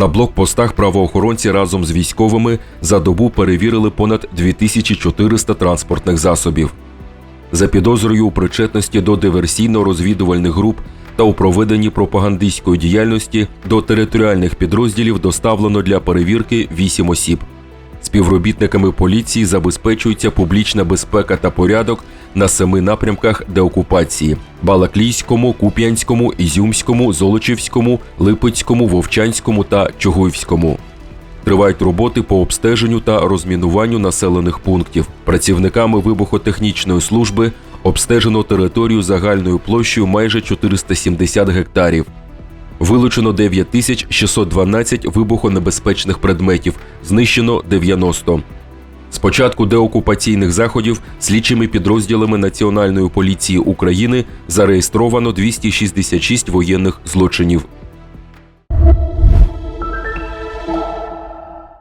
На блокпостах правоохоронці разом з військовими за добу перевірили понад 2400 транспортних засобів. За підозрою у причетності до диверсійно-розвідувальних груп та у проведенні пропагандистської діяльності до територіальних підрозділів доставлено для перевірки 8 осіб. Співробітниками поліції забезпечується публічна безпека та порядок на семи напрямках деокупації: Балаклійському, Куп'янському, Ізюмському, Золочівському, Липецькому, Вовчанському та Чугуївському. Тривають роботи по обстеженню та розмінуванню населених пунктів. Працівниками вибухотехнічної служби обстежено територію загальною площею майже 470 гектарів. Вилучено 9612 вибухонебезпечних предметів, знищено 90. З початку деокупаційних заходів слідчими підрозділами Національної поліції України зареєстровано 266 воєнних злочинів.